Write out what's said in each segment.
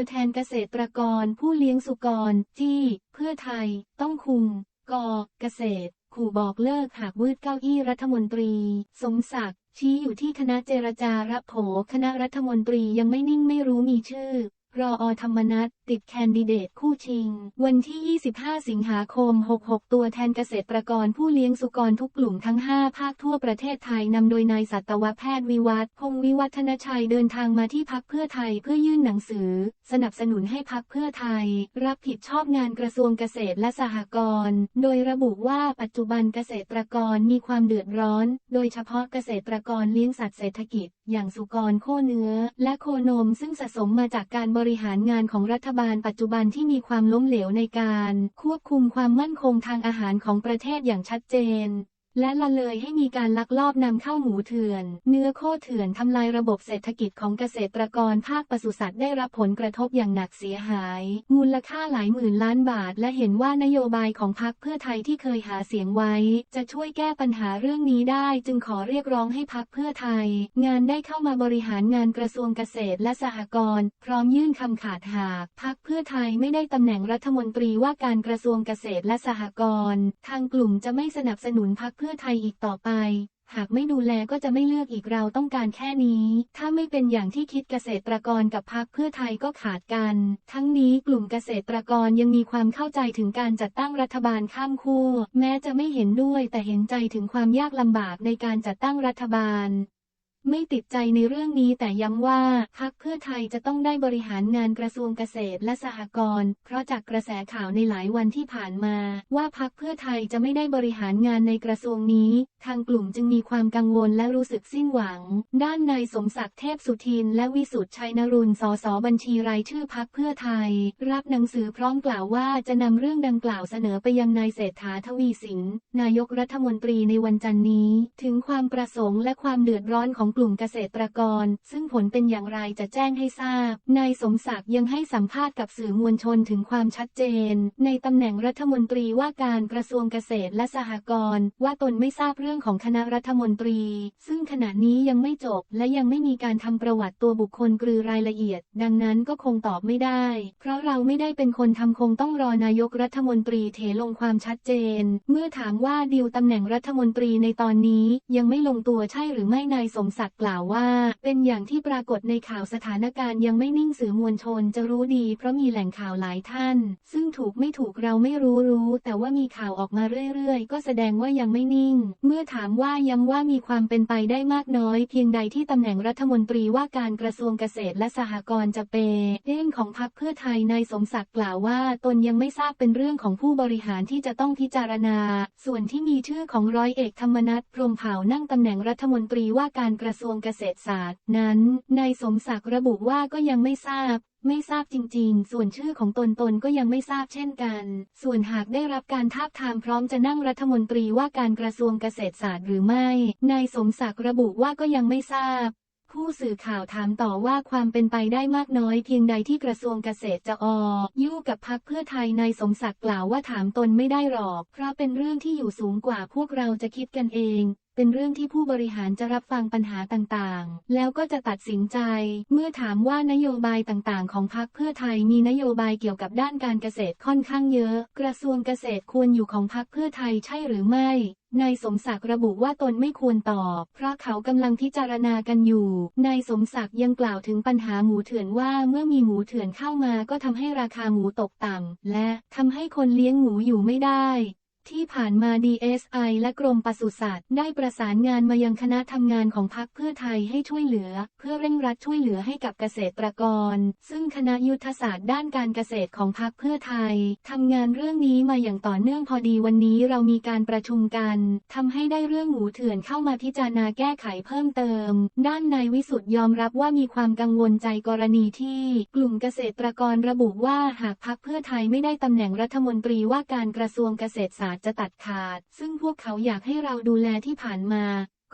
ตัวแทนเกษตรกรผู้เลี้ยงสุกร จี้ เพื่อไทย ต้องคุม กเกษตร ขู่บอกเลิกหากวืดเก้าอี้รัฐมนตรี สมศักดิ์ชี้อยู่ที่คณะเจรจารับโผคณะรัฐมนตรียังไม่นิ่งไม่รู้มีชื่อ รออธรรมนัฐติดแคนดิเดตคู่ชิง วันที่ 25 สิงหาคม 66 ตัวแทนเกษตรกรผู้เลี้ยงสุกรทุกกลุ่มทั้ง 5 ภาคทั่วประเทศไทยนำโดยนายสัตวแพทย์วิวัฒน์พงวิวัฒนชัยเดินทางมาที่พักเพื่อไทยเพื่อยื่นหนังสือ สนับสนุนให้พักเพื่อไทย รับผิดชอบงานกระทรวงเกษตรและสหกรณ์ โดยระบุว่าปัจจุบันเกษตรกรมีความเดือดร้อน โดยเฉพาะเกษตรกรเลี้ยงสัตว์เศรษฐกิจ อย่างสุกรโคเนื้อ และโคนมซึ่งสะสมมาจากการบริหารงานของรัฐบาลปัจจุบันที่มีความล้มเหลวในการ ควบคุมความมั่นคงทางอาหารของประเทศอย่างชัดเจน และละเลยให้มีการลักลอบนำเข้าหมูเถื่อน เนื้อโคเถื่อนทำลายระบบเศรษฐกิจของเกษตรกรภาคปศุสัตว์ได้รับผลกระทบอย่างหนักเสียหาย มูลค่าหลายหมื่นล้านบาท และเห็นว่านโยบายของพรรคเพื่อไทยที่เคยหาเสียงไว้ จะช่วยแก้ปัญหาเรื่องนี้ได้ จึงขอเรียกร้องให้พรรคเพื่อไทย งานได้เข้ามาบริหารงานกระทรวงเกษตรและสหกรณ์พร้อมยื่นคำขาดหากพรรคเพื่อไทยไม่ได้ตำแหน่งรัฐมนตรีว่าการกระทรวงเกษตรและสหกรณ์ทางกลุ่มจะไม่สนับสนุนพรรคเพื่อื่อไทยอีกต่อไป หากไม่ดูแลก็จะไม่เลือกอีกเราต้องการแค่นี้ ถ้าไม่เป็นอย่างที่คิดเกษตรกรกับพรรคเพื่อไทยก็ขาดกัน ทั้งนี้กลุ่มเกษตรกรยังมีความเข้าใจถึงการจัดตั้งรัฐบาลข้ามขั้วแม้จะไม่เห็นด้วยแต่เห็นใจถึงความยากลำบากในการจัดตั้งรัฐบาล ไม่ติดใจในเรื่องนี้แต่ย้ำว่าพรรคเพื่อไทยจะต้องได้บริหารงานกระทรวงเกษตรและสหกรณ์เพราะจากกระแสข่าวในหลายวันที่ผ่านมา ว่าพรรคเพื่อไทยจะไม่ได้บริหารงานในกระทรวงนี้ ทางกลุ่มจึงมีความกังวลและรู้สึกสิ้นหวัง ด้านนายสมศักดิ์เทพสุทิน และวิสุทธ์ชัยนรุนสสบัญชีรายชื่อพรรคเพื่อไทย รับหนังสือพร้อมกล่าวว่าจะนำเรื่องดังกล่าวเสนอไปยังนายเศรษฐาทวีสินนายกรัฐมนตรีในวันจันทร์นี้ ถึงความประสงค์และความเดือดร้อนของกลุ่มเกษตรกร ซึ่งผลเป็นอย่างไรจะแจ้งให้ทราบ นายสมศักดิ์ยังให้สัมภาษณ์กับสื่อมวลชนถึงความชัดเจน ในตำแหน่งรัฐมนตรีว่าการกระทรวงเกษตรและสหกรณ์ว่าตนไม่ทราบเรื่องของคณะรัฐมนตรี ซึ่งขณะนี้ยังไม่จบ และยังไม่มีการทำประวัติตัวบุคคลกรือรายละเอียด ดังนั้นก็คงตอบไม่ได้ เพราะเราไม่ได้เป็นคนทำคงต้องรอนายกรัฐมนตรีเถลงความชัดเจน เมื่อถามว่าดีลตำแหน่งรัฐมนตรีในตอนนี้ยังไม่ลงตัวใช่หรือไม่นายสมศักดิ์กล่าวว่า เป็นอย่างที่ปรากฏในข่าวสถานการณ์ยังไม่นิ่งสื่อมวลชนจะรู้ดี เพราะมีแหล่งข่าวหลายท่าน ซึ่งถูกไม่ถูกเราไม่รู้รู้ แต่ว่ามีข่าวออกมาเรื่อยๆ ก็แสดงว่ายังไม่นิ่ง เมื่อถามว่าย้ำว่ามีความเป็นไปได้มากน้อย เพียงใดที่ตำแหน่งรัฐมนตรีว่าการกระทรวงเกษตรและสหกรณ์จะเป็นเรื่องของพรรคเพื่อไทยนายสมศักดิ์กล่าวว่าตนยังไม่ทราบเป็นเรื่องของผู้บริหารที่จะต้องพิจารณา ส่วนที่มีชื่อของร้อยเอกธรรมนัฐพรมเผ่านั่งตำแหน่งรัฐมนตรีว่าการกระระทรวงเกษตรศาสตร์ นั้น นายสมศักดิ์ระบุว่าก็ยังไม่ทราบ ไม่ทราบจริงๆ ส่วนชื่อของตนตนก็ยังไม่ทราบเช่นกัน ส่วนหากได้รับการทาบทามพร้อมจะนั่งรัฐมนตรีว่าการกระทรวงเกษตรศาสตร์หรือไม่ นายสมศักดิ์ระบุว่าก็ยังไม่ทราบผู้สื่อข่าวถามต่อว่าความเป็นไปได้มากน้อยเพียงใดที่กระทรวงเกษตรจะออยู่กับพักเพื่อไทยนายสมศักดิ์กล่าวว่าถามตนไม่ได้หรอก เพราะเป็นเรื่องที่อยู่สูงกว่าพวกเราจะคิดกันเอง เป็นเรื่องที่ผู้บริหารจะรับฟังปัญหาต่างๆ แล้วก็จะตัดสินใจ เมื่อถามว่านโยบายต่างๆ ของพรรคเพื่อไทยมีนโยบายเกี่ยวกับด้านการเกษตรค่อนข้างเยอะ กระทรวงเกษตรควรอยู่ของพรรคเพื่อไทยใช่หรือไม่นายสมศักดิ์ระบุว่าตนไม่ควรตอบ เพราะเขากำลังพิจารณากันอยู่ นายสมศักดิ์ยังกล่าวถึงปัญหาหมูเถื่อนว่าเมื่อมีหมูเถื่อนเข้ามาก็ทำให้ราคาหมูตกต่ำและทำให้คนเลี้ยงหมูอยู่ไม่ได้ ที่ผ่านมา DSI และกรมปศุสัตว์ได้ประสานงานมายังคณะทำงานของพรรคเพื่อไทยให้ช่วยเหลือ เพื่อเร่งรัดช่วยเหลือให้กับเกษตรกร ซึ่งคณะยุทธศาสตร์ด้านการเกษตรของพรรคเพื่อไทยทำงานเรื่องนี้มาอย่างต่อเนื่องพอดีวันนี้เรามีการประชุมกันทำให้ได้เรื่องหมูเถื่อนเข้ามาพิจารณาแก้ไขเพิ่มเติม ด้านนายวิสุทธ์ยอมรับว่ามีความกังวลใจกรณีที่กลุ่มเกษตรกรระบุว่าหากพรรคเพื่อไทยไม่ได้ตำแหน่งรัฐมนตรีว่าการกระทรวงเกษตรศาสตร์จะตัดขาด ซึ่งพวกเขาอยากให้เราดูแลที่ผ่านมา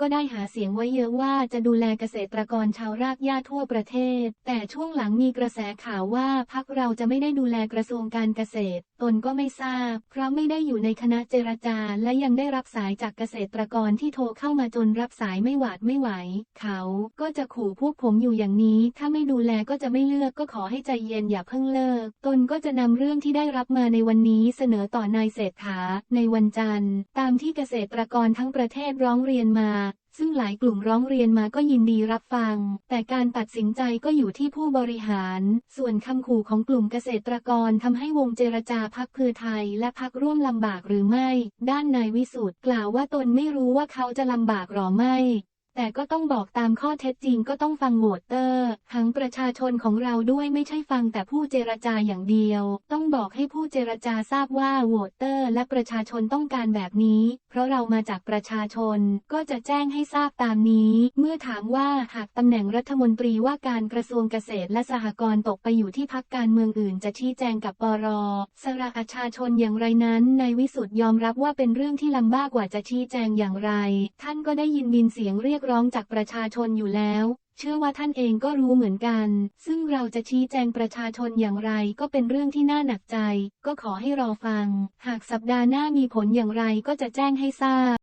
ก็ได้หาเสียงไว้เยอะว่าจะดูแลเกษตรกรชาวรากหญ้าทั่วประเทศ แต่ช่วงหลังมีกระแสข่าวว่าพักเราจะไม่ได้ดูแลกระทรวงการเกษตรตนก็ไม่ทราบ เพราะไม่ได้อยู่ในคณะเจรจาและยังได้รับสายจากเกษตรกรที่โทรเข้ามาจนรับสายไม่หวาดไม่ไหว เขาก็จะขู่พวกผมอยู่อย่างนี้ ถ้าไม่ดูแลก็จะไม่เลือกก็ขอให้ใจเย็นอย่าเพิ่งเลิก ตนก็จะนำเรื่องที่ได้รับมาในวันนี้เสนอต่อนายเศรษฐาในวันจันทร์ ตามที่เกษตรกรทั้งประเทศร้องเรียนมา ซึ่งหลายกลุ่มร้องเรียนมาก็ยินดีรับฟัง แต่การตัดสินใจก็อยู่ที่ผู้บริหาร ส่วนคำขู่ของกลุ่มเกษตรกรทำให้วงเจรจาพักเพื่อไทยและพักร่วมลำบากหรือไม่ ด้านนายวิสุทธ์กล่าวว่าตนไม่รู้ว่าเขาจะลำบากหรอไม่ แต่ก็ต้องบอกตามข้อเท็จจริงก็ต้องฟังโหวตเตอร์ ทั้งประชาชนของเราด้วยไม่ใช่ฟังแต่ผู้เจรจาอย่างเดียว ต้องบอกให้ผู้เจรจาทราบว่าโหวตเตอร์ และประชาชนต้องการแบบนี้ เพราะเรามาจากประชาชนก็จะแจ้งให้ทราบตามนี้ เมื่อถามว่าหากตำแหน่งรัฐมนตรีว่าการกระทรวงเกษตรและสหกรณ์ตกไปอยู่ที่พักการเมืองอื่น จะชี้แจงกับปรสระประชาชนอย่างไรนั้นนายวิสุทธ์ยอมรับว่าเป็นเรื่องที่ลำบากกว่าจะชี้แจงอย่างไร ท่านก็ได้ยินบินเสียงเรียกร้องจากประชาชนอยู่แล้ว เชื่อว่าท่านเองก็รู้เหมือนกัน ซึ่งเราจะชี้แจงประชาชนอย่างไรก็เป็นเรื่องที่น่าหนักใจ ก็ขอให้รอฟัง หากสัปดาห์หน้ามีผลอย่างไรก็จะแจ้งให้ทราบ